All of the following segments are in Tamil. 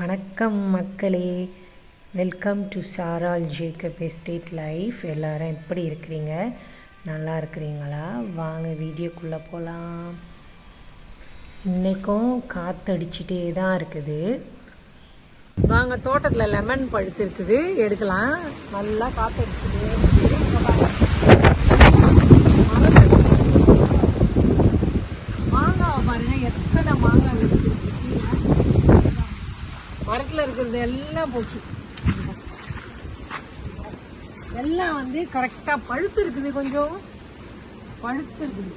வணக்கம் மக்களே. Welcome to Saral Jacob estate life எல்லாரும் எப்படி இருக்கிறீங்க? நல்லா இருக்கிறீங்களா? வாங்க வீடியோக்குள்ளே போகலாம் இன்றைக்கும் காற்றடிச்சிட்டே தான் இருக்குது. வாங்க தோட்டத்தில் லெமன் பழுத்து இருக்குது. எடுக்கலாம். நல்லா காற்றடிச்சிட்டே இருக்குது இங்க பாருங்க. மழை பெய்யுது. மாங்காவை பாருங்க எத்தனை மாங்காய் இருக்குது வீட்டில் இருக்கிறது எல்லாம் போச்சு. எல்லாம் வந்து கரெக்டாக பழுத்து இருக்குது கொஞ்சம். பழுத்து இருக்குது.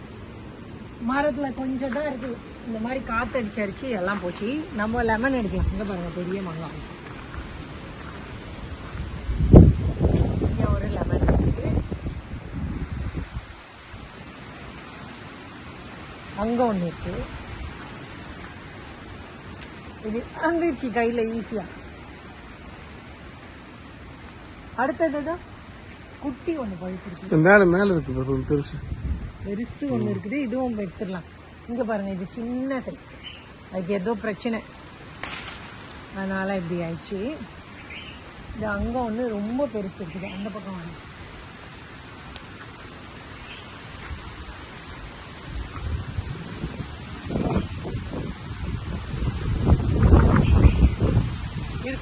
மரத்தில் கொஞ்சம் தான் இருக்குது. இந்த மாதிரி காற்று அடிச்சு அடிச்சு எல்லாம் போச்சு. நம்ம லெமன் எடுக்கலாம். இங்கே பாருங்கள் பெரிய மங்கம் இங்கே ஒரு லெமன் இருக்குது. அங்கே ஒன்று இருக்குது இது வந்துச்சு கையில் ஈஸியாக அடுத்தது தான் குட்டி ஒன்று பழுத்திருக்கு. மேல மேல இருக்கு பாரு ஒரு பெருசு. பெருசு ஒன்று இருக்குது. இதுவும் எடுத்துடலாம். இங்கே பாருங்க இது சின்ன சைஸ் அதுக்கு ஏதோ பிரச்சனை. அதனால இப்படி ஆயிடுச்சு. இது அங்கே ஒன்று ரொம்ப பெருசு இருக்குது. அந்த பக்கம் வந்து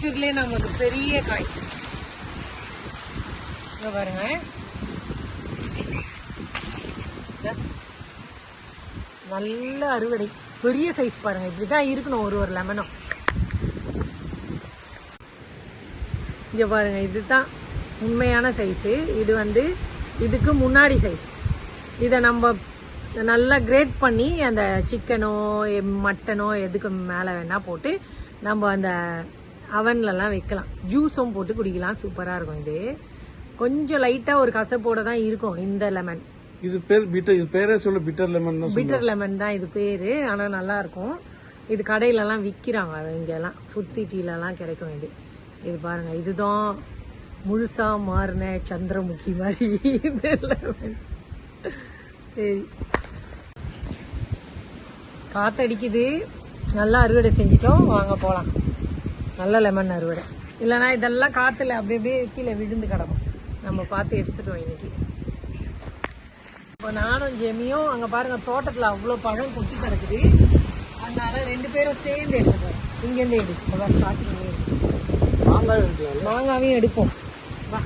இருக்கிறதுலே நமக்கு பெரிய காய். பாருங்க. நல்ல அறுவடை. பெரிய சைஸ் பாருங்க. இப்படிதான் இருக்கணும் ஒரு ஒரு லெமனும் இங்க பாருங்க இதுதான் உண்மையான சைஸு இது வந்து இதுக்கு முன்னாடி சைஸ் இதை நம்ம நல்லா கிரேட் பண்ணி அந்த சிக்கனோ மட்டனோ எதுக்கு மேலே வேணா போட்டு நம்ம அந்த அவன்லலாம் வைக்கலாம். ஜூஸும் போட்டு குடிக்கலாம். சூப்பராக இருக்கும் இது. கொஞ்சம் லைட்டாக ஒரு கசப்போட தான் இருக்கும் இந்த லெமன். இது பேர் பிட்டர் இது பேரே சொல்ல பிட்டர் லெமன் தான் பிட்டர் லெமன் தான் இது பேரு. ஆனா நல்லா இருக்கும். இது கடையிலலாம் விற்கிறாங்க இங்கெல்லாம். ஃபுட் சிட்டிலலாம் கிடைக்கும் இது. இது பாருங்க இதுதான் முழுசா மாறின சந்திரமுகி மாதிரி. சரி. காத்தடிக்குது. நல்லா அறுவடை செஞ்சிட்டோம். வாங்க போகலாம் நல்ல லெமன் அறுவடை. இல்லைன்னா இதெல்லாம் காத்துல அப்படியே அப்படியே கீழே விழுந்து கிடக்கும். நம்ம பார்த்து எடுத்துட்டோம் இன்னைக்கு. இப்போ நானும் ஜெமியும் அங்க பாருங்க தோட்டத்துல அவ்வளோ பழம் கொட்டி கிடக்குது. அதனால ரெண்டு பேரும் சேர்ந்து எடுத்துப்போம் இங்கேருந்து எடு. அதான் ஸ்டார்டிங் மாங்காய் மாங்காவையும் எடுப்போம். வா.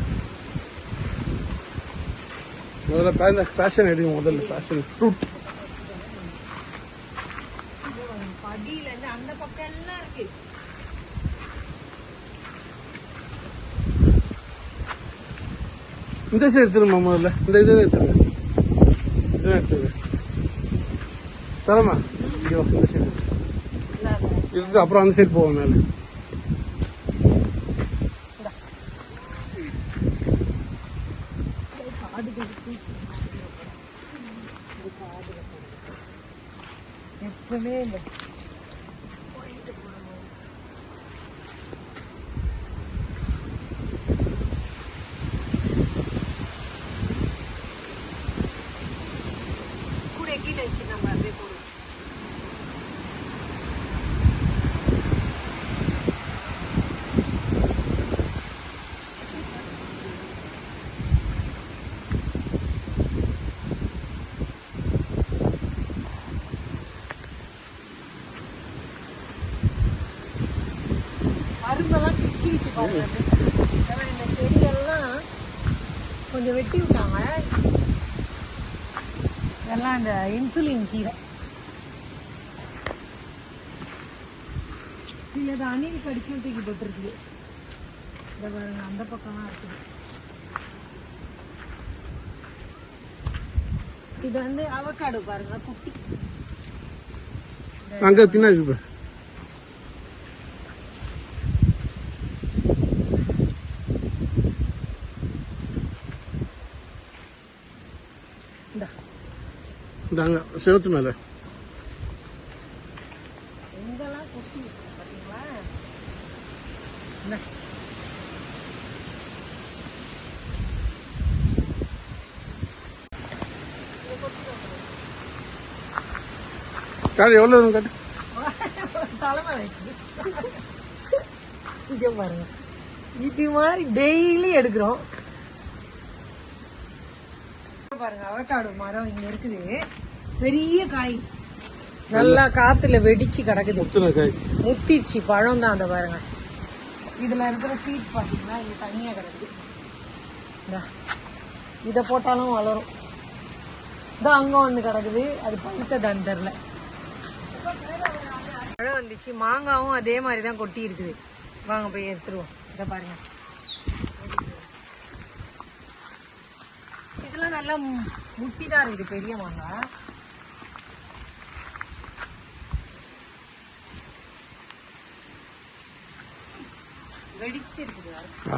முதல்ல பேஷன் எடுங்க முதல்ல பேஷன் ஃப்ரூட் படியில இருந்து அந்த பக்கம் எல்லாம் இருக்கு இந்த சைடு எடுத்துருமா முதல்ல இந்த இதை எடுத்துருங்க இதை எடுத்துருங்க தரமா இங்கே வா, இந்த சைடு இல்ல, இல்ல. இருந்து அப்புறம் அந்த சைடு போவோம் மேலே எப்பவுமே இந்த கூட கீழே வச்சு நம்ம அப்படியே போடுவோம் மருந்தெல்லாம் பிச்சு வச்சு பாருங்க ஏன்னா இந்த செடியெல்லாம் கொஞ்சம் வெட்டி விட்டாங்க அந்த இந்த இன்சுலின் கீரை. இல்லை அது அணில் கடிச்சு தூக்கி போட்டுருக்குது. இந்த பாருங்க அந்த பக்கம்லாம் இருக்குது. இது வந்து அவக்காடு பாருங்க குட்டி. அங்கே பின்னாடி இந்த அங்கே செவத்து மேலே. காடு எவ்வளோ காட்டு? இங்க பாருங்க. இது மாதிரி டெய்லி எடுக்கிறோம். பாருங்க அவக்காடு மரம் இங்க இருக்குது. பெரிய காய். நல்லா காத்துல வெடிச்சு கிடக்குது. முத்திடுச்சு பழம் தான் அந்த பாருங்க. இதுல இருக்கிற சீட் பாத்தீங்கன்னா இங்க தனியா கிடக்குது. இத போட்டாலும் வளரும். இதோ அங்க ஒண்ணு கிடக்குது. அது பழுத்ததான்னு தெரில. பழம் வந்துச்சு. மாங்காவும் அதே மாதிரி தான் கொட்டி இருக்குது வாங்க போய் எடுத்துருவோம். இதை பாருங்க. இதெல்லாம் நல்லா முட்டி தான் இருக்குது. பெரிய மாங்காய்.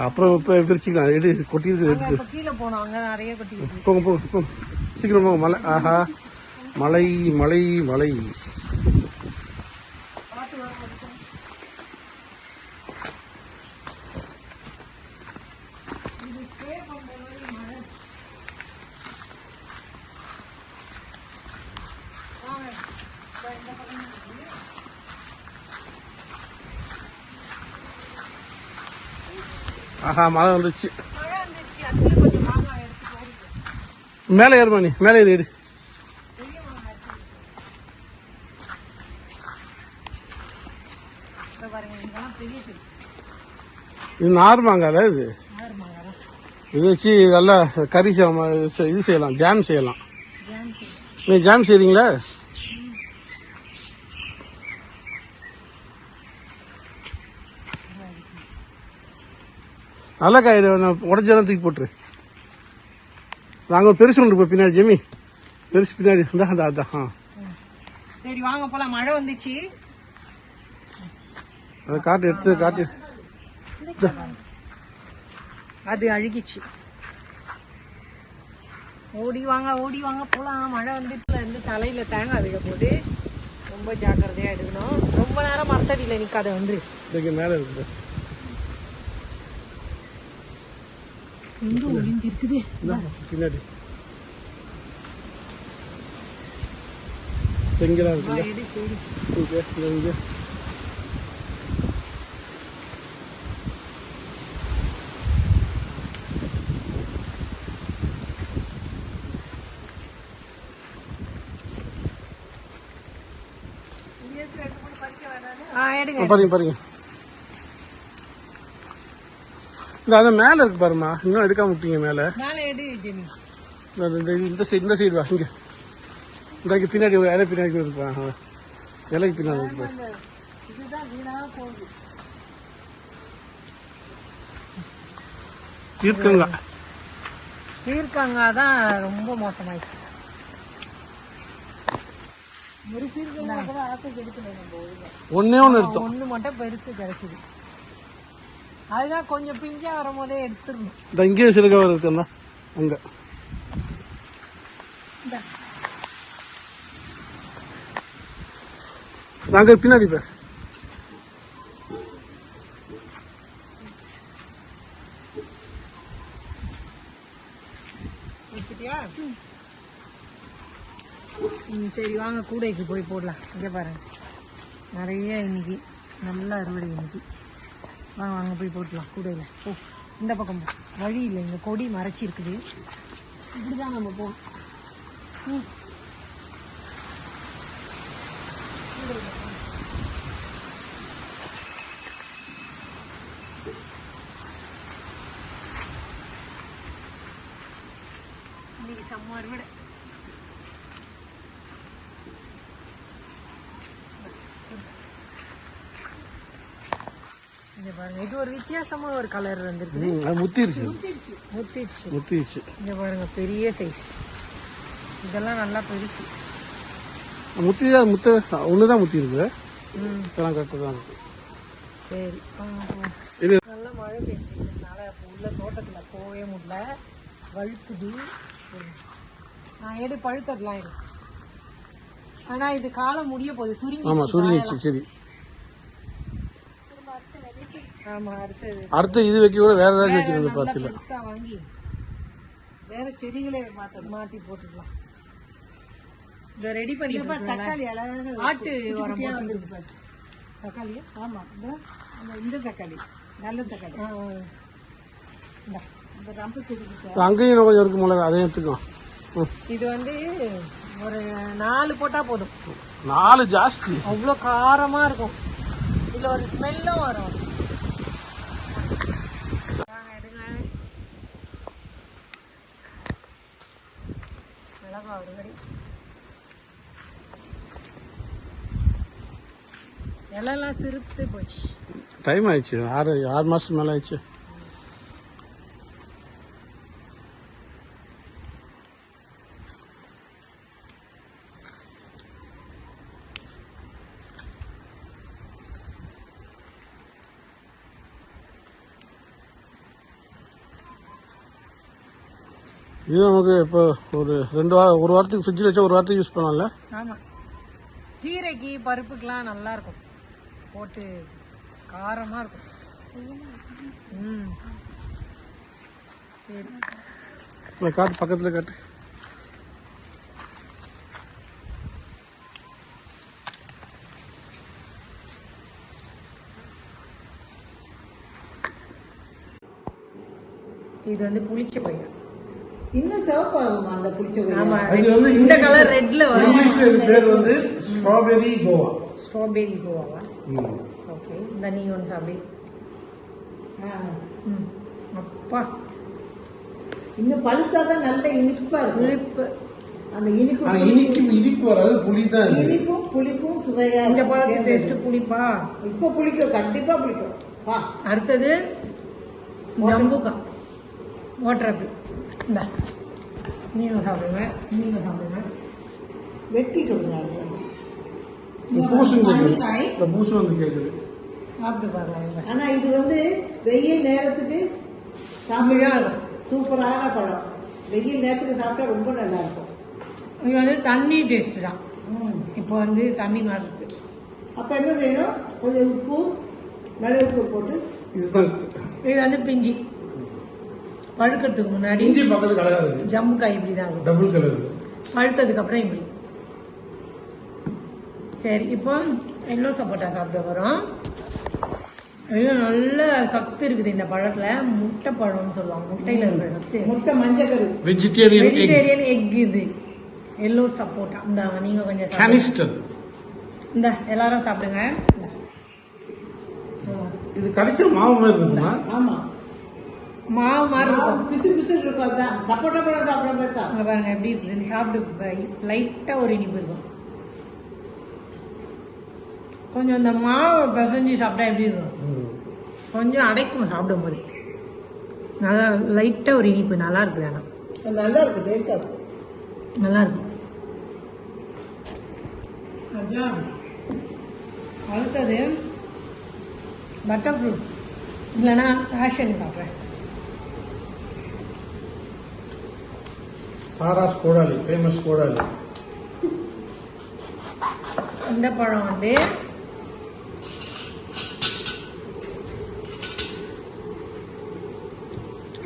அப்புறம் இப்போ பிரிச்சுக்கலாம் எடு கொட்டி இருக்குது இப்ப கீழே நிறைய கொட்டி போங்க போங்க போங்க. சீக்கிரம் போங்க. மலை ஆஹா. மலை மலை மலை. ஆஹா மழை வந்துச்சு. மேலே ஏறுமா நீ? மேலே ஏறி ஏறு. இதோ நார்மாங்கால இது? இது வச்சு நல்லா கறி செய்யலாம் இது செய்யலாம். ஜாம் செய்யலாம். நீ ஜாம் செய்றீங்களா? நல்ல காய் உடஞ்செல்லாம் தூக்கி போட்டுரு. நாங்கள் ஒரு பெருசு ஒன்று பின்னாடி ஜெமி. பெருசு பின்னாடி. இந்த அந்த அதான் ஆ. சரி வாங்க போலாம். மழை வந்துச்சு. அதை காட்டு எடுத்து காட்டு. அது அழுகிச்சு. ஓடி வாங்க ஓடி வாங்க போலாம். மழை வந்துட்டுல இருந்து தலையில தேங்காய் விழ போது ரொம்ப ஜாக்கிரதையா எடுக்கணும். ரொம்ப நேரம் மரத்தடியில நிக்காத வந்து மேலே இருக்குது எங்க ஒளிஞ்சிருக்குது இந்தா, பின்னாடி எங்கெல்லாம் வா, இருக்குல்ல எடு சரி இங்கே இங்கே இங்கே ஆ எடுங்க ஆ, பாருங்க பாருங்க இந்த அது மேலே இருக்கு பாருமா இன்னும் எடுக்காம விட்டீங்க மேலே. இந்த சைடு இந்த சைடு வா இங்கே. இந்த இங்க பின்னாடி ஒரு இலை பின்னாடி இருப்பா இலைக்கு பின்னாடி இருப்பா இதுதான் வீணா போகுது. இருக்குங்க. பீர்க்கங்காய் தான் ரொம்ப மோசமாயிடுச்சு. ஒன்னே ஒன்று எடுத்தோம். ஒண்ணு மட்டும் பெருசு கிடைச்சது. அதுதான் கொஞ்சம் பிஞ்சா வரும்போதே எடுத்துடணும். இந்த இங்கே சிறுக இருக்குன்னா அங்கே. நாங்கள் பின்னாடி பேர். சரி வாங்க கூடைக்கு போய் போடலாம். இங்கே பாருங்க. நிறைய இன்னைக்கு நல்ல அறுவடை இன்னைக்கு. வாங்க வாங்க போய் போட்டுலாம் கூடையில் ஓ இந்த பக்கம் போ. வழி இல்லை. இங்கே கொடி மறைச்சிருக்குது. இப்படி தான் நம்ம போகணும் ம். இன்னைக்கு செம்ம அறுவடை. இங்க பாருங்க. இது ஒரு வித்தியாசமா ஒரு கலர் வந்திருக்கு ம், அது முத்திருச்சு. முத்திடுச்சு முத்திருச்சு. இங்க பாருங்க பெரிய சைஸ் இதெல்லாம் நல்லா பெருசு. முத்தி தான் முத்து ஒன்று தான் முத்தி இருக்கு ம். இதெல்லாம் கரெக்டாக தான் இருக்கு. சரி. இது நல்லா மழை பெஞ்சதுனால இப்போ உள்ள தோட்டத்துல போகவே முடியல. வழுக்குது. நான் எடு பழுத்ததெல்லாம் இருக்கு ஆனா இது காலம் முடிய போகுது. சுருங்கி ஆமாம் சுருங்கிச்சு சரி. அடுத்து இது வைக்க கூட வேற ஏதாவது நல்லா பார்த்துல வாங்கி வேற செடிகளே மாத்த மாத்தி போட்டுக்கலாம். இத ரெடி பண்ணி தக்காளி ஆட்டு உரம் போட்டு. தக்காளி ஆமாம் இந்த தக்காளி நல்ல தக்காளி. இந்த ரம்பு அங்கேயும் கொஞ்சம் இருக்கு மிளகா அதையும் எடுத்துக்கோ. இது வந்து ஒரு நாலு போட்டா போதும். நாலு ஜாஸ்தி. அவ்வளோ காரமா இருக்கும். இதுல ஒரு ஸ்மெல்லும் வரும் வாங்க, எடுங்க. மிளகா அறுவடை கடி இலையெல்லாம் சிறுத்து போச்சு. டைம் ஆயிடுச்சு. ஆறு ஆறு மாதம் மேலே ஆயிடுச்சு. இது நமக்கு இப்போ ஒரு ரெண்டு வாரம் ஒரு வாரத்துக்கு ஃப்ரிட்ஜில் வச்சா ஒரு வாரத்துக்கு யூஸ் பண்ணலாம்ல? ஆமா. கீரைக்கு பருப்புக்கெல்லாம் நல்லா இருக்கும் போட்டு காரமா இருக்கும். ம். சரி. காட்டு பக்கத்தில் காட்டு. இது வந்து புளிச்ச பயிர் இன்னும் சிவப்பாகுமா அந்த புளிச்ச அது வந்து இந்த கலர் ரெட்ல வரும். இங்கிலீஷ்ல இது பேர் வந்து strawberry guava strawberry guava okay இந்த நீ ஒன்று சாப்பிடு. அப்பா. இன்னும் பழுத்தாதான் நல்ல இனிப்பா இருக்கும். புளிப்பு அந்த இனிப்பு இனிக்கும் இனிப்பு வராது புளி தான் இனிப்பும் புளிப்பும் சுவையா இந்த. பழத்து டேஸ்ட் புளிப்பா? இப்ப புளிக்கும் கண்டிப்பா புளிக்கும். அடுத்தது ஜம்புக்கா வாட்டர் ஆப்பிள் இந்த நீங்க சாப்பிடுங்க நீங்க சாப்பிடுங்க வெட்டி கொடுங்க இந்த பூசு. இந்த பூசு வந்து கேக்குது சாப்பிட்டு பாருங்க ஆனா இது வந்து வெயில் நேரத்துக்கு சாப்பிட இருக்கும். சூப்பரான பழம் வெயில் நேரத்துக்கு சாப்பிட்டா ரொம்ப நல்லா இருக்கும் இது வந்து தண்ணி டேஸ்ட் தான். இப்போ வந்து தண்ணி மாதிரி இருக்கு அப்ப என்ன செய்யணும் கொஞ்சம் உப்பு மிளகு போட்டு இதுதான் இது வந்து பிஞ்சி பழுக்கிறதுக்கு முன்னாடி இஞ்சி பக்கத்துக்கு அழகா இருக்கு. ஜம்புக்காய் இப்படி தான் இருக்கும் டபுள் கலர் பழுத்ததுக்கு அப்புறம் இப்படி. சரி இப்போ எல்லோ சப்போட்டா சாப்பிட வரோம் இது நல்ல சத்து இருக்குது இந்த பழத்துல. முட்டை பழம்னு சொல்லுவாங்க. முட்டையில இருக்கிற சத்து. முட்டை மஞ்சக்கரு வெஜிடேரியன் வெஜிடேரியன் எக் இது. எல்லோ சப்போட்டா. இந்த நீங்க கொஞ்சம். கனிஸ்டர் இந்த எல்லாரும் சாப்பிடுங்க. இது கடிச்ச மாவு மாதிரி இருக்குமா? ஆமா. மாவு மாதிரி இருக்கும். பிசு பிசு இருக்கும் அதுதான் சப்போட்டா பழம் சாப்பிட மாதிரி தான். அங்க பாருங்க எப்படி இருக்குன்னு சாப்பிட்டு லைட்டா ஒரு இனிப்பு இருக்கும். கொஞ்சம் இந்த மாவை பிசைஞ்சு சாப்பிட்டா எப்படி இருக்கும்? கொஞ்சம் அடைக்கும் சாப்பிடும்போது. நல்லா லைட்டா ஒரு இனிப்பு நல்லா இருக்குது ஆனால் நல்லா இருக்கும் டேஸ்டா இருக்கும் நல்லா இருக்கும் அஜா அடுத்தது பட்டர் ஃப்ரூட் இல்லைன்னா பேஷன் சாப்பிட்றேன். சாராஸ் கோடாலி ஃபேமஸ் கோடாலி. இந்த பழம் வந்து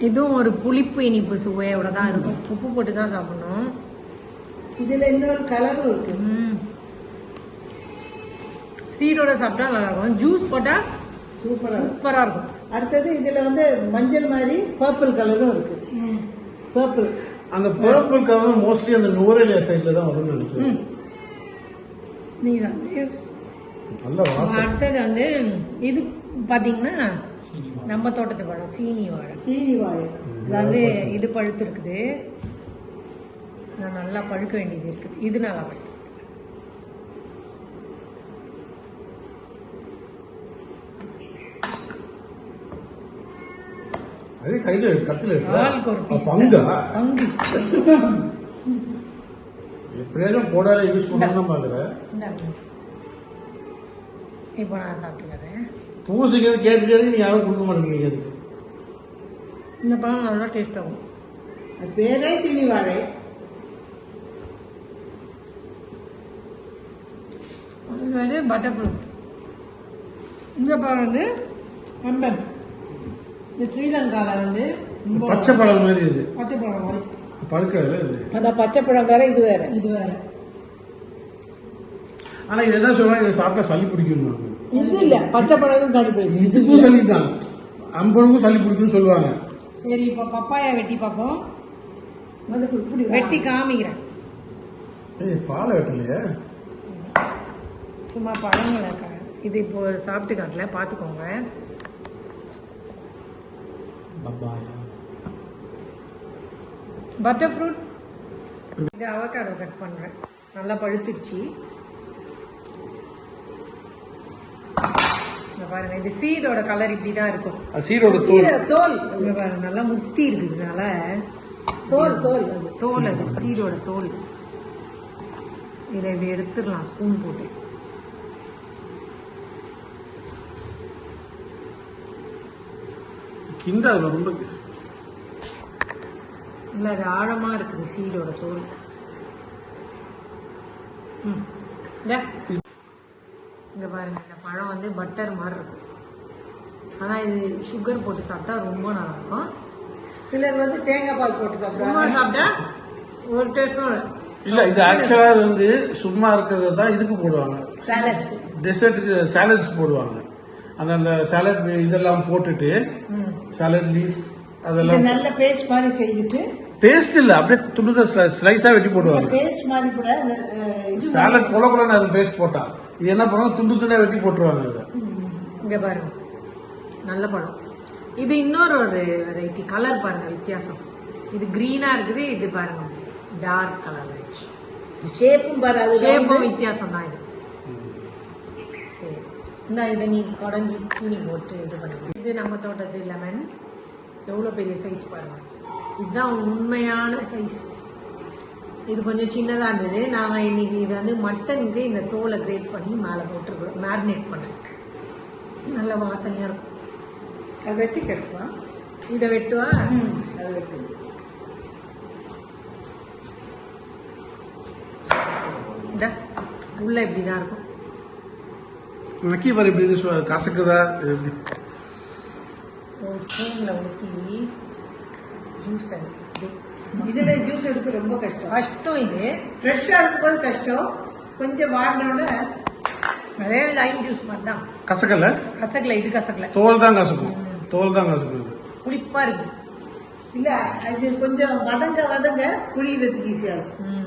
இதுவும் ஒரு புளிப்பு இனிப்பு சுவையோட தான் இருக்கும். உப்பு போட்டு தான் சாப்பிடணும். இதுல இன்னொரு கலரும் இருக்கு. ம். சீடோட சாப்பிட்டா நல்லா இருக்கும் ஜூஸ் போட்டா சூப்பரா இருக்கும். சூப்பரா இருக்கும். அடுத்தது இதுல வந்து மஞ்சள் மாதிரி பர்பிள் கலரும் இருக்கு. பர்பிள் அந்த பர்பிள் கலர் மோஸ்ட்லி அந்த நூரேலியா சைட்ல தான் வரும்னு நினைக்கிறேன். நீங்க சாப்பிடு. நல்ல வாசம். அடுத்தது வந்து இது பாத்தீங்கன்னா நம்ம தோட்டத்து பழம் சீனி வாழை. சீனி வாழை. இது வந்து இது பழுத்து இருக்குது. நான் நல்லா பழுக்க வேண்டியது இருக்குது. இது நல்லா பழுத்து. அதே கையில கத்தில. பங்கா. பங்கு. எப்படியாலும் கோடால யூஸ் பண்ணணும்னு பாக்குறேன் இந்தாங்க. இப்போ நான் சாப்பிட்டுக்கிறேன். பூசிக்கிறது கேட்டு கேட்டு நீ யாரும் கொடுக்க மாட்டேங்கிறீங்க அதுக்கு. இந்த பழம் நல்லா டேஸ்ட் ஆகும். அது பேரே சீனி வாழை. இது வந்து பட்டர் ஃப்ரூட் இந்த பழம் வந்து அம்பன் இது ஸ்ரீலங்காவில் வந்து பச்சை பழம் மாதிரி இது. பச்சை பழம் மாதிரி. பழுக்கல இது? அதான் பச்சை பழம் வேற இது வேற. இது வேற. ஆனா இதை தான் சொல்றாங்க? இதை சாப்பிட்டா சளி பிடிக்கும் இது இல்ல. பச்சை பழம் தான் சளி பிடிக்கும். இதுக்கும் சளி தான். அம்பனுக்கும் சளி பிடிக்கும்னு சொல்லுவாங்க. சரி இப்போ பப்பாயா வெட்டி பார்ப்போம் அதுக்கு இப்படி. வெட்டி காமிக்கிறேன். ஏய் பாலை வெட்டலையே. சும்மா பழங்களை இது இப்போ சாப்பிட்டு காட்டல பார்த்துக்கோங்க பட்டர் ஃப்ரூட் இது அவகாடோ கட் பண்ணுறேன் நல்லா பழுத்துருச்சு இங்க பாருங்க இது சீடோட கலர் இப்படி தான் இருக்கும். சீரோட தோல். தோல். இங்க பாருங்க நல்லா முத்தி இருக்குதுனால தோல் தோல். அது தோல் அது சீடோட தோல். இதை இப்படி எடுத்துடலாம் ஸ்பூன் போட்டு. கிண்ட அதுல ரொம்ப இல்லை அது ஆழமா இருக்குது சீடோட தோல். ம். இந்தா. இங்க பாருங்க இந்த பழம் வந்து பட்டர் மாதிரி இருக்கும். ஆனா இது சுகர் போட்டு சாப்பிட்டா ரொம்ப நல்லா இருக்கும் சிலர் வந்து தேங்காய் பால் போட்டு சாப்பிடுவாங்க. சாப்பிட்டா ஒரு டேஸ்டும் இல்ல. இது ஆக்சுவலா வந்து சும்மா இருக்கிறத தான் இதுக்கு போடுவாங்க. சாலட்ஸ் டெசர்ட்டுக்கு சாலட்ஸ் போடுவாங்க. அந்த அந்த சாலட் இதெல்லாம் போட்டுட்டு ம். சாலட் லீஃப் இது அதெல்லாம் நல்ல பேஸ்ட் மாதிரி செஞ்சுட்டு பேஸ்ட் இல்ல அப்படியே துண்டு ஸ்லைஸா வெட்டி போடுவாங்க. பேஸ்ட் மாதிரி கூட இது சாலட் கொல கொலன்னு அது பேஸ்ட் போட்டா. இது என்ன பண்ணுவாங்க துண்டு துண்டா வெட்டி போட்டுருவாங்க அதை இங்க பாருங்க. நல்ல பழம். இது இன்னொரு ஒரு வெரைட்டி கலர் பாருங்க வித்தியாசம். இது கிரீனா இருக்குது இது பாருங்க டார்க் கலர் ஷேப்பும் பாரு அது ஷேப்பும் வித்தியாசம் தான் இது. இந்த இதை நீ குடஞ்சி சீனி போட்டு இது பண்ணி. இது நம்ம தோட்டத்து லெமன் எவ்வளோ பெரிய சைஸ் பாருங்க. இதுதான் உண்மையான சைஸ் இது கொஞ்சம் சின்னதாக இருந்தது. நாங்கள் இன்னைக்கு இது வந்து மட்டனுக்கு இந்த தோலை கிரேட் பண்ணி மேலே போட்டுருக்குறோம். மேரினேட் பண்ணேன் நல்ல வாசனையாக இருக்கும். அது வெட்டி கட்டுவான் இதை வெட்டுவா? அது வெட்டி. இந்த உள்ள இப்படி தான் இருக்கும். நக்கி பாரு இப்படி இருக்கு, சு- கசக்குதா எப்படி ஒரு ஸ்பூனில் ஊற்றி ஜூஸ் இதுல ஜூஸ் எடுக்க ரொம்ப கஷ்டம். கஷ்டம் இது. ஃப்ரெஷ்ஷா இருக்கும்போது கஷ்டம். கொஞ்சம் வாடினோட அதே லைம் ஜூஸ் மாதிரி தான். கசக்கல? கசக்கல இது கசக்கல. தோல் தான் கசக்கும். தோல் தான் கசக்கும் இது. புளிப்பா இருக்கு. இல்ல அது கொஞ்சம் வதங்க வதங்க புழியறதுக்கு ஈஸியா இருக்கும்.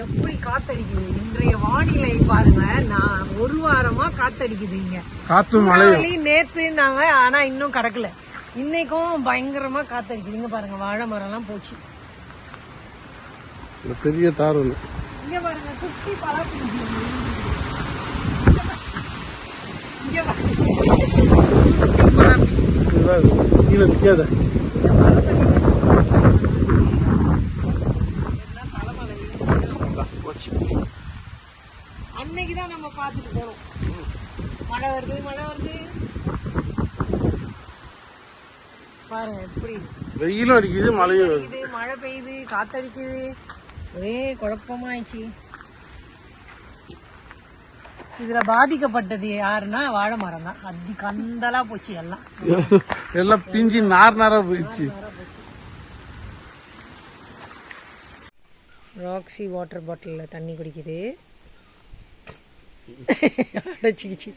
எப்படி காத்தடிக்குது? இன்றைய வானிலை பாருங்க. நான் ஒரு வாரமா காத்தடிக்குது இங்க. மழையும். சூறாவளி நேத்துனாங்க ஆனா இன்னும் கடக்கல. இன்னைக்கும் பயங்கரமா காத்தடிக்குது. இங்க பாருங்க வாழை மரம் எல்லாம் போச்சு பெரிய தார் ஒன்று இங்க பாருங்க இங்க குட்டி பழம் கீழே நிற்காத அன்னைக்கு தான் நம்ம பார்த்துட்டு போறோம். மழை வருது மழை வருது. பாருங்க எப்படி வெயிலும் அடிக்குது மழையும். பெய்யுது மழை பெய்யுது காத்தடிக்குது. ஒரே குழப்பமாயிடுச்சு. இதுல பாதிக்கப்பட்டது யாருன்னா வாழை மரம் தான். அதி கந்தலா போச்சு எல்லாம். எல்லாம் பிஞ்சு நார் நாரா போயிடுச்சு. ராக்ஸி வாட்டர் பாட்டிலில் தண்ணி குடிக்குது. அடைச்சிக்கிச்சு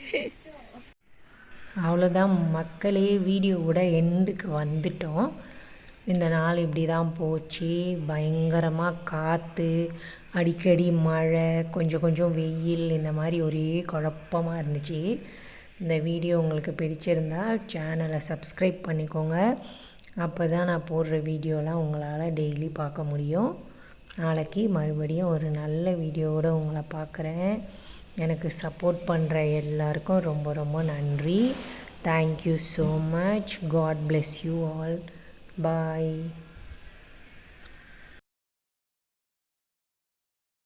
அவ்வளோதான் மக்களே வீடியோவோட எண்டுக்கு வந்துட்டோம். இந்த நாள் இப்படி தான் போச்சு. பயங்கரமாக காற்று அடிக்கடி மழை கொஞ்சம் கொஞ்சம் வெயில் இந்த மாதிரி ஒரே குழப்பமாக இருந்துச்சு. இந்த வீடியோ உங்களுக்கு பிடிச்சிருந்தா சேனலை சப்ஸ்கிரைப் பண்ணிக்கோங்க. அப்போ தான் நான் போடுற வீடியோலாம் உங்களால் டெய்லி பார்க்க முடியும். நாளைக்கு மறுபடியும் ஒரு நல்ல வீடியோவோடு உங்களை பார்க்குறேன். எனக்கு சப்போர்ட் பண்ணுற எல்லாருக்கும் ரொம்ப ரொம்ப நன்றி. Thank you so much God bless you all bye